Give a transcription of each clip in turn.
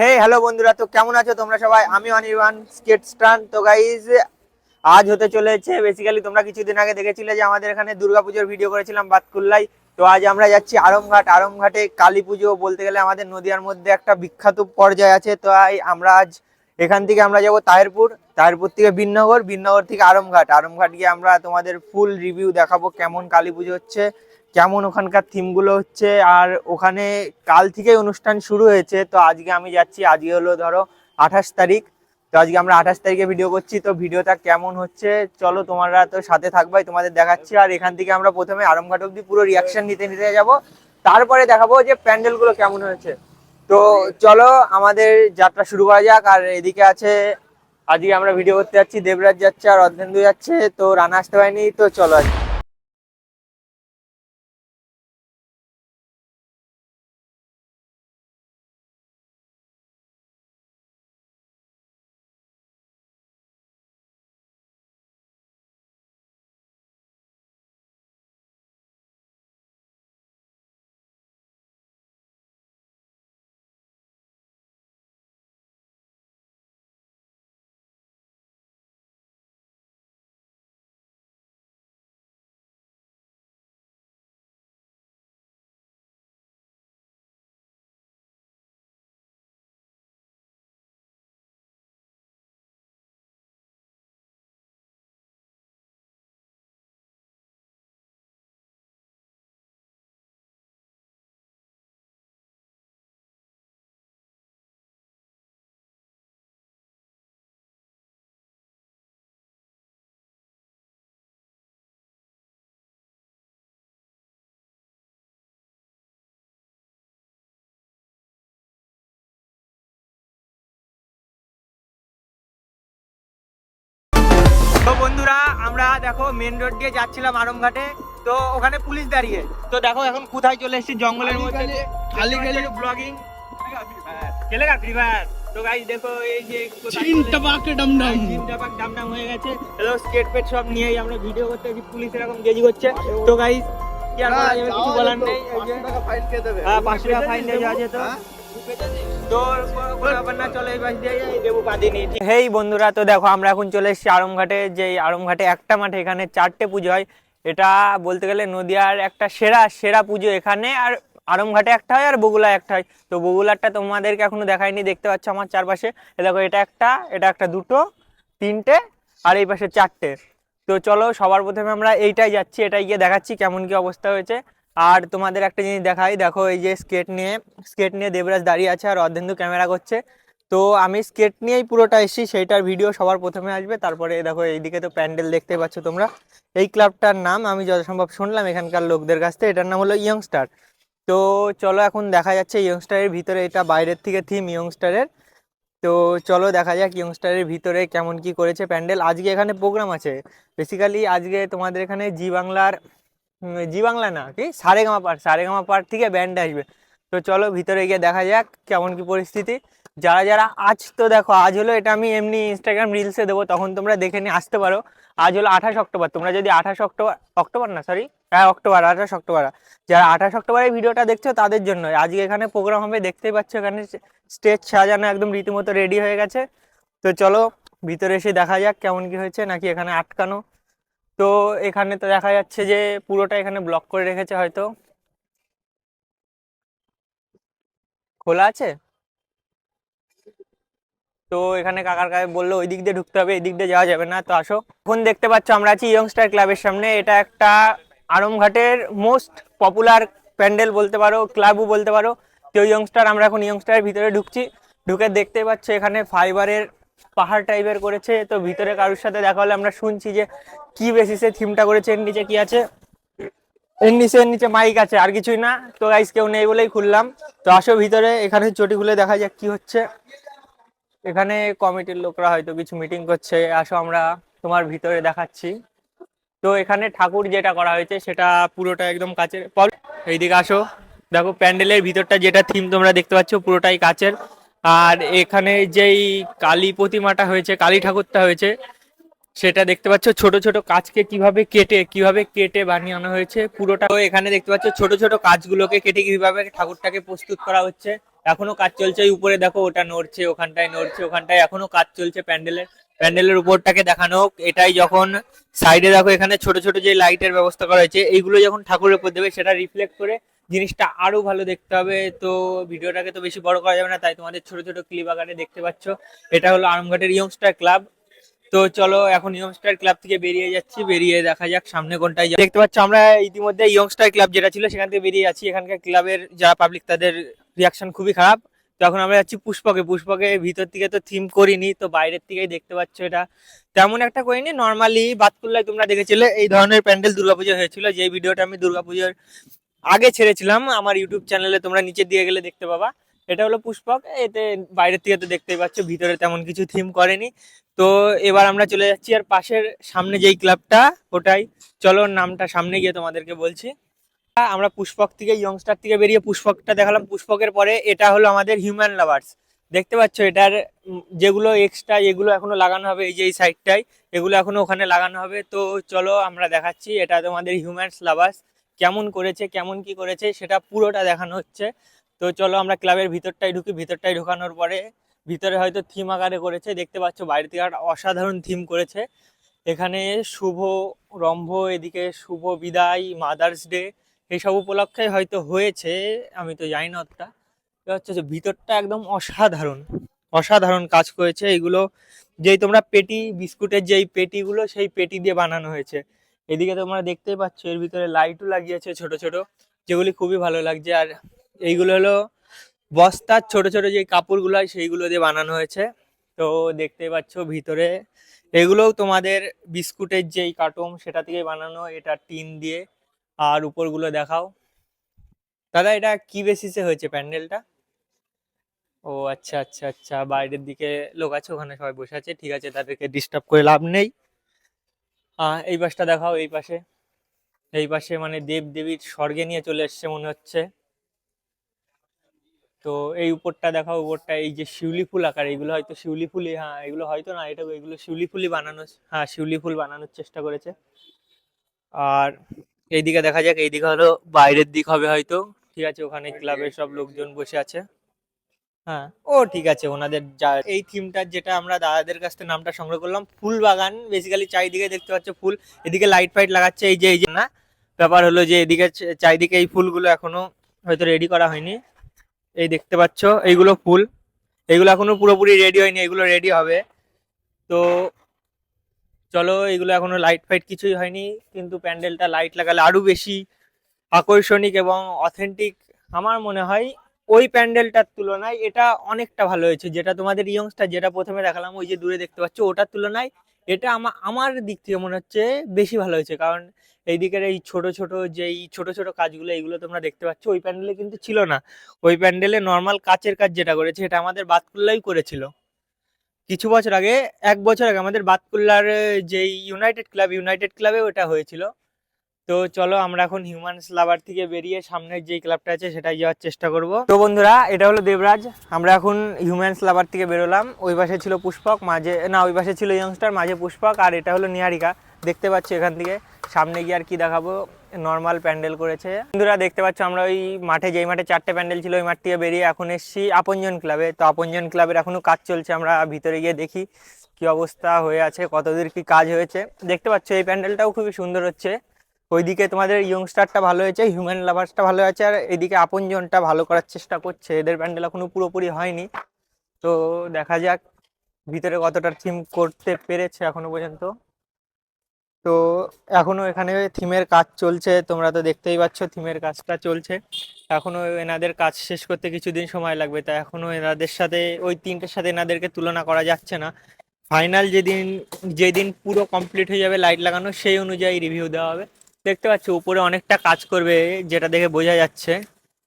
হে hello বন্ধুরা, তো কেমন আছো তোমরা সবাই? আমি অনির্বাণ স্কেট স্টান তো গাইজ আজ হতে চলেছে বেসিক্যালি তোমরা কিছুদিন আগে দেখেছিলে যে আমাদের এখানে দুর্গাপুজোর ভিডিও করেছিলাম বাতকুল্লাই তো আজ আমরা যাচ্ছি আরমঘাট। আরমঘাটে কালী পুজো বলতে গেলে আমাদের নদিয়ার মধ্যে একটা বিখ্যাত পর্যায় আছে। তো আমরা আজ এখান থেকে আমরা যাব তাহেরপুর। তাহেরপুর থেকে বিননগর বিননগর থেকে আরমঘাট। আরমঘাট গিয়ে আমরা তোমাদের ফুল রিভিউ দেখাবো কেমন কালী পুজো হচ্ছে। কেমন ওখানকার থিমগুলো হচ্ছে, আর ওখানে কাল থেকেই অনুষ্ঠান শুরু হয়েছে, তো আজকে আমি যাচ্ছি, আজকে হলো ধরো আঠাশ তারিখ, তো আজকে আমরা আঠাশ তারিখে ভিডিও করছি, তো ভিডিওটা কেমন হচ্ছে, চলো তোমরা তো সাথে থাকবাই তোমাদের দেখাচ্ছি, আর এখান থেকে আমরা প্রথমে আরমঘাট অব্দি পুরো রিয়াকশন নিতে নিতে যাব, তারপরে দেখাবো যে প্যান্ডেলগুলো কেমন হয়েছে। তো চলো আমাদের যাত্রা শুরু করা যাক, আর এদিকে আছে, আজকে আমরা ভিডিও করতে যাচ্ছি, দেবরাজ যাচ্ছে আর অর্ধেন্দু যাচ্ছে, তো রানা আসতে পারেনি, তো চলো আজকে। তো বন্ধুরা আমরা দেখো মেন রোড দিয়ে যাচ্ছিলাম আরমঘাটে। তো ওখানে পুলিশ দাঁড়িয়ে। তো দেখো এখন কোথায় চলে এসেছি জঙ্গলের মধ্যে। খালি খালি ব্লগিং খেলেগা ফ্রি ফায়ার তো গাইস দেখো এই যে চিন ডমডম। চিন টাপাক ডামডাম হয়ে গেছে। হ্যালো স্কেট পেট সব নিয়েই আমরা ভিডিও করতে গেছি পুলিশ এরকম গেজি করছে। তো গাইস কি আর বলা যাবে কিছু বলার নেই এই যে। হ্যাঁ পাঁচশো টাকা ফাইন দেওয়া আছে তো হেই বন্ধুরা, তো দেখো, আমরা এখন চলে এসেছি আরমঘাটে। যে আরমঘাটে একটা মাঠে, এখানে চারটে পুজো হয়। এটা বলতে গেলে নদিয়ার একটা সেরা সেরা পুজো এখানে। আর আরমঘাটে একটা হয় আর বগুলায় একটা হয়। তো বগুলারটা তোমাদেরকে এখনও দেখায়নি দেখতে পাচ্ছ আমার চারপাশে। দেখো, এটা একটা এটা একটা দুটো, তিনটে, আর এই পাশে চারটে। তো চলো, সবার প্রথমে আমরা এইটাই যাচ্ছি, এটাই গিয়ে দেখাচ্ছি কেমন কি অবস্থা হয়েছে। আর তোমাদের একটা জিনিস দেখাই, দেখো এই যে স্কেট নিয়ে স্কেট নিয়ে দেবরাজ দাঁড়িয়ে আছে আর অর্ধেন্দু ক্যামেরা করছে। তো আমি স্কেট নিয়েই পুরোটা এসেছি, সেইটার ভিডিও সবার প্রথমে আসবে, তারপরে দেখো এইদিকে তো প্যান্ডেল দেখতে পাচ্ছ তোমরা। এই ক্লাবটার নাম আমি যত সম্ভব শুনলাম, এখানকার লোকদের কাছ থেকে, এটার নাম হলো ইয়ংস্টার তো চলো এখন দেখা যাচ্ছে ইয়ংস্টারের ভিতরে, এটা বাইরের থেকে থিম ইয়ংস্টারের তো চলো দেখা যাক ইয়ংস্টারের ভিতরে কেমন কি করেছে প্যান্ডেল। আজকে এখানে প্রোগ্রাম আছে। বেসিক্যালি আজকে তোমাদের এখানে জি বাংলার জি বাংলা না, কি? সারেগামা পার্ট সারেগামা পার্ট থেকে ব্যান্ড আসবে। তো চলো ভিতরে গিয়ে দেখা যাক কেমন কি পরিস্থিতি। যারা যারা আজ তো দেখো, আজ হলো এটা আমি এমনি ইনস্টাগ্রাম রিলসে দেবো, তখন তোমরা দেখে নিয়ে আসতে পারো। আজ হলো আঠাশ অক্টোবর, তোমরা যদি আঠাশ অক্টোবর অক্টোবর না সরি হ্যাঁ অক্টোবর, আঠাশ অক্টোবর। যারা আঠাশ অক্টোবরে ভিডিওটা দেখছ, তাদের জন্য আজকে এখানে প্রোগ্রাম হবে, দেখতেই পাচ্ছ এখানে স্টেজ সাজানো একদম রীতিমতো রেডি হয়ে গেছে। তো চলো, ভিতরে এসে দেখা যাক কেমন কি হয়েছে, নাকি এখানে আটকানো। তো এখানে তো দেখা যাচ্ছে যে পুরোটা এখানে ব্লক করে রেখেছে হয়তো। খোলা আছে? তো এখানে কাকার কাছে বলল, ওই দিক দিয়ে ঢুকতে হবে, এই দিক দিয়ে যাওয়া যাবে না, তো আসো। এখন দেখতে পাচ্ছ আমরা আছি ইয়ংস্টার ক্লাবের সামনে। এটা একটা আরমঘাটের মোস্ট পপুলার প্যান্ডেল বলতে পারো ক্লাবও বলতে পারো। তো ইয়ংস্টার আমরা এখন ইয়ংস্টারের ভিতরে ঢুকছি। ঢুকে দেখতে পাচ্ছ এখানে ফাইবারের পাহাড় টাইপের করেছে, তো ভিতরে কারোর সাথে দেখা হলে আমরা শুনছি যে কি বেসিসে থিমটা করেছে, এর নিচে কি আছে? এর নিচে এর নিচে মাইক আছে, আর কিছুই না। তো গাইস কেউ নেই বলেই খুললাম। তো আসো ভিতরে, এখানে চটি খুলে দেখা যাক কি হচ্ছে। এখানে কমিটির লোকরা হয়তো কিছু মিটিং করছে। আসো আমরা তোমার ভিতরে দেখাচ্ছি। তো এখানে ঠাকুর যেটা করা হয়েছে, সেটা পুরোটা একদম কাচের। এইদিকে আসো। দেখো প্যান্ডেলের ভিতরটা যেটা থিম তোমরা দেখতে পাচ্ছ, পুরোটাই কাচের। আর এখানে যেই কালী প্রতিমাটা হয়েছে, কালী ঠাকুরটা হয়েছে, সেটা দেখতে পাচ্ছ ছোট ছোট কাজকে কীভাবে কেটে কীভাবে কেটে বানিয়ে আনা হয়েছে, পুরোটা এখানে দেখতে পাচ্ছ ছোট ছোট কাজগুলোকে কেটে কীভাবে ঠাকুরটাকে প্রস্তুত করা হচ্ছে। এখনও কাজ চলছে উপরে দেখো ওটা নড়ছে, ওখানটায় নড়ছে, ওখানটায় এখনও কাজ চলছে প্যান্ডেলের। প্যান্ডেলের উপরটাকে দেখানো হোক, এটাই যখন সাইডে দেখো এখানে ছোট ছোট যে লাইটের ব্যবস্থা করা হয়েছে, এইগুলো যখন ঠাকুরের উপর দেবে, সেটা রিফ্লেক্ট করে জিনিসটা আরও ভালো দেখতে হবে। তো ভিডিওটাকে তো বেশি বড় করা যাবে না, তাই তোমাদের ছোট ছোট ক্লিপ আকারে দেখতে পাচ্ছ। এটা হলো আরামঘাটের ইয়ংস্টার ক্লাব তো চলো এখন ইয়ংস্টার ক্লাব থেকে বেরিয়ে যাচ্ছি। বেরিয়ে দেখা যাক সামনে কোনটায় যাই। দেখতে পাচ্ছ আমরা ইতিমধ্যে ইয়ংস্টার ক্লাব যেটা ছিল, সেখান থেকে বেরিয়ে যাচ্ছি। এখানকার ক্লাবের যারা পাবলিক তাদের রিয়াকশন খুবই খারাপ। তো এখন আমরা যাচ্ছি পুষ্পকে। পুষ্পকে ভিতর থেকে তো থিম করিনি, তো বাইরের থেকেই দেখতে পাচ্ছ এটা। তেমন একটা করিনি নর্মালি বাতকুল্লায় তোমরা দেখেছিলে, এই ধরনের প্যান্ডেল দুর্গাপুজো হয়েছিল। যে ভিডিওটা আমি দুর্গাপুজোর আগে ছেড়েছিলাম, আমার ইউটিউব চ্যানেলে তোমরা নিচের দিকে গেলে দেখতে পাবা। এটা হলো পুষ্পক, এতে বাইরের থেকে তো দেখতেই পাচ্ছ, ভিতরে তেমন কিছু থিম করেনি। তো এবার আমরা চলে যাচ্ছি, আর পাশের সামনে যেই ক্লাবটা ওটাই। চলো নামটা সামনে গিয়ে তোমাদেরকে বলছি। আমরা পুষ্পক থেকে ইয়ংস্টার থেকে বেরিয়ে পুষ্পকটা দেখালাম। পুষ্পকের পরে এটা হলো আমাদের হিউম্যান লাভার্স দেখতে পাচ্ছ, এটার যেগুলো এক্সট্রা এগুলো এখনও লাগানো হবে, এই যে এই সাইডটাই এগুলো এখনও ওখানে লাগানো হবে। তো চলো আমরা দেখাচ্ছি, এটা তোমাদের হিউম্যানস লাভার্স কেমন করেছে, কেমন কি করেছে, সেটা পুরোটা দেখানো হচ্ছে। তো চলো আমরা ক্লাবের ভিতরটাই ঢুকি ভিতরটাই ঢোকানোর পরে ভিতরে হয়তো থিম আকারে করেছে, দেখতে পাচ্ছ বাইরে থেকে একটা অসাধারণ থিম করেছে। এখানে শুভ রম্ভ, এদিকে শুভ বিদায় মাদার্স ডে এইসব উপলক্ষে হয়তো হয়েছে, আমি তো জানি না অতটা। হচ্ছে যে ভিতরটা একদম অসাধারণ অসাধারণ কাজ করেছে। এগুলো যেই তোমরা পেটি, বিস্কুটের যেই পেটিগুলো, সেই পেটি দিয়ে বানানো হয়েছে। এদিকে তোমরা দেখতেই পাচ্ছ, এর ভিতরে লাইটও লাগিয়েছে ছোট ছোট, যেগুলি খুবই ভালো লাগছে। আর এইগুলো হলো বস্তার ছোট ছোট যে কাপড়গুলো হয়, সেইগুলো দিয়ে বানানো হয়েছে। তো দেখতেই পাচ্ছ ভিতরে, এগুলোও তোমাদের বিস্কুটের যেই কার্টুন সেটা থেকে বানানো, এটা টিন দিয়ে। আর উপরগুলো দেখাও। দাদা, এটা কি বেসিসে হয়েছে প্যান্ডেলটা? ও আচ্ছা আচ্ছা আচ্ছা বাইরের দিকে লোক আছে, ওখানে সবাই বসে আছে। ঠিক আছে, তাদেরকে ডিস্টার্ব করে লাভ নেই। এই পাশটা দেখাও এই পাশে। এই পাশে মানে দেব দেবীর স্বর্গে নিয়ে চলে এসছে মনে হচ্ছে। তো এই উপরটা দেখাও উপরটা এই যে শিউলি ফুল আকার এগুলো হয়তো শিউলি ফুলই হ্যাঁ এগুলো হয়তো না এটা এগুলো শিউলি ফুলই বানানো হ্যাঁ শিউলি ফুল বানানোর চেষ্টা করেছে। আর এইদিকে দেখা যাক এইদিকে হলো বাইরের দিক হবে হয়তো ঠিক আছে ওখানে ক্লাবের সব লোকজন বসে আছে। হ্যাঁ। ও, ঠিক আছে, ওনাদের যা, এই থিমটার যেটা আমরা দাদাদের কাছ থেকে নামটা সংগ্রহ করলাম, ফুল বাগান বেসিক্যালি চারিদিকে দেখতে পাচ্ছ ফুল, এদিকে লাইট ফাইট লাগাচ্ছে, এই যে এই যে, না? ব্যাপার হলো যে এদিকে চারিদিকে এই ফুলগুলো এখনও হয়তো রেডি করা হয়নি। এই দেখতে পাচ্ছ, এইগুলো ফুল, এগুলো এখনও পুরোপুরি রেডি হয়নি, এগুলো রেডি হবে। তো চলো, এগুলো এখনও লাইট ফাইট কিছুই হয়নি, কিন্তু প্যান্ডেলটা লাইট লাগালে আরও বেশি আকর্ষণিক এবং অথেন্টিক আমার মনে হয় ওই প্যান্ডেলটার তুলনায় এটা অনেকটা ভালো হয়েছে। যেটা তোমাদের ইয়ংস্টার যেটা প্রথমে দেখালাম, ওই যে দূরে দেখতে পাচ্ছ, ওটার তুলনায় এটা আমার আমার দিক থেকে মনে হচ্ছে বেশি ভালো হয়েছে। কারণ এইদিকের এই ছোট ছোট যেই ছোট ছোট কাজগুলো, এইগুলো তোমরা দেখতে পাচ্ছ, ওই প্যান্ডেলে কিন্তু ছিল না। ওই প্যান্ডেলে নর্মাল কাচের কাজ যেটা করেছে এটা আমাদের বাতকুল্লাই করেছিল। কিছু বছর আগে, এক বছর আগে আমাদের বাতকুল্লার, যেই ইউনাইটেড ক্লাব ইউনাইটেড ক্লাবে ওটা হয়েছিল। তো চলো আমরা এখন হিউম্যানস লাভার থেকে বেরিয়ে সামনের যেই ক্লাবটা আছে সেটাই যাওয়ার চেষ্টা করব। তো বন্ধুরা, এটা হলো দেবরাজ। আমরা এখন হিউম্যানস লাভার থেকে বেরোলাম। ওই পাশে ছিল পুষ্পক, মাঝে, না, ওই পাশে ছিল ইয়ংস্টার মাঝে পুষ্পক, আর এটা হলো নিয়ারিকা দেখতে পাচ্ছ এখান থেকে। সামনে গিয়ে আর কি দেখাবো? নর্মাল প্যান্ডেল করেছে। বন্ধুরা, দেখতে পাচ্ছ আমরা ওই মাঠে, যেই মাঠে চারটে প্যান্ডেল ছিল, ওই মাঠ থেকে বেরিয়ে এখন এসেছি আপনজন ক্লাবে। তো আপনজন ক্লাবের এখনও কাজ চলছে, আমরা ভিতরে গিয়ে দেখি কি অবস্থা হয়ে আছে, কতদূর কি কাজ হয়েছে। দেখতে পাচ্ছ এই প্যান্ডেলটাও খুবই সুন্দর হচ্ছে। ওইদিকে তোমাদের ইয়ংস্টারটা ভালো হয়েছে হিউম্যান লাভার্সটা ভালো আছে, আর এদিকে আপনজনটা ভালো করার চেষ্টা করছে। এদের প্যান্ডেল এখনও পুরোপুরি হয়নি। তো দেখা যাক ভিতরে কতটা থিম করতে পেরেছে এখনও পর্যন্ত। তো এখনও এখানে থিমের কাজ চলছে, তোমরা তো দেখতেই পাচ্ছ থিমের কাজটা চলছে। এখনও এনাদের কাজ শেষ করতে কিছুদিন সময় লাগবে, তা এখনও এনাদের সাথে, ওই তিনটের সাথে এনাদেরকে তুলনা করা যাচ্ছে না। ফাইনাল যেদিন যেদিন পুরো কমপ্লিট হয়ে যাবে লাইট লাগানো, সেই অনুযায়ী রিভিউ দেওয়া হবে। দেখতে পাচ্ছি, উপরে অনেকটা কাজ করবে, যেটা দেখে বোঝা যাচ্ছে।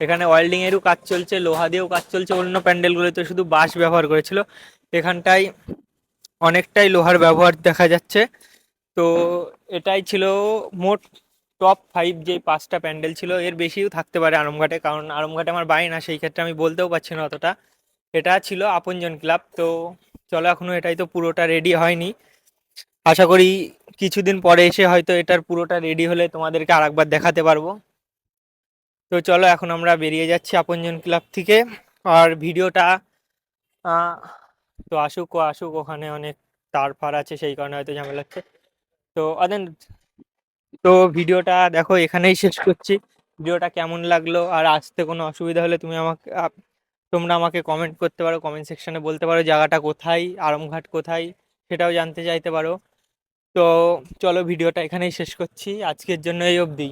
এখানে ওয়েল্ডিং এরও কাজ চলছে, লোহা দিয়েও কাজ চলছে, অন্য প্যান্ডেলগুলোতে শুধু বাঁশ ব্যবহার করেছিল। এখানটায় অনেকটাই লোহার ব্যবহার দেখা যাচ্ছে। তো এটাই ছিল মোট টপ ফাইভ যে পাঁচটা প্যান্ডেল ছিল। এর বেশিও থাকতে পারে আরমঘাটে, কারণ আরমঘাটে আমার বাড়ি না, সেই ক্ষেত্রে আমি বলতেও পারছি না অতটা। এটা ছিল আপনজন ক্লাব, তো চলো এখনও এটাই তো পুরোটা রেডি হয়নি। আশা করি কিছুদিন পরে এসে হয়তো এটার পুরোটা রেডি হলে তোমাদেরকে আরেকবার দেখাতে পারব। তো চলো, এখন আমরা বেরিয়ে যাচ্ছি আপনজন ক্লাব থেকে। আর ভিডিওটা তো আসুক, ও আসুক, ওখানে অনেক তার ফার আছে, সেই কারণে হয়তো ঝামেলা হচ্ছে। তো আদেন, তো ভিডিওটা দেখো, এখানেই শেষ করছি। ভিডিওটা কেমন লাগল, আর আসতে কোনো অসুবিধা হলে তুমি আমাকে তোমরা আমাকে কমেন্ট করতে পারো কমেন্ট সেকশানে বলতে পারো, জায়গাটা কোথায়, আরামঘাট কোথায়, সেটাও জানতে চাইতে পারো। তো চলো ভিডিওটা এখানেই শেষ করছি। আজকের জন্য এই অবধি।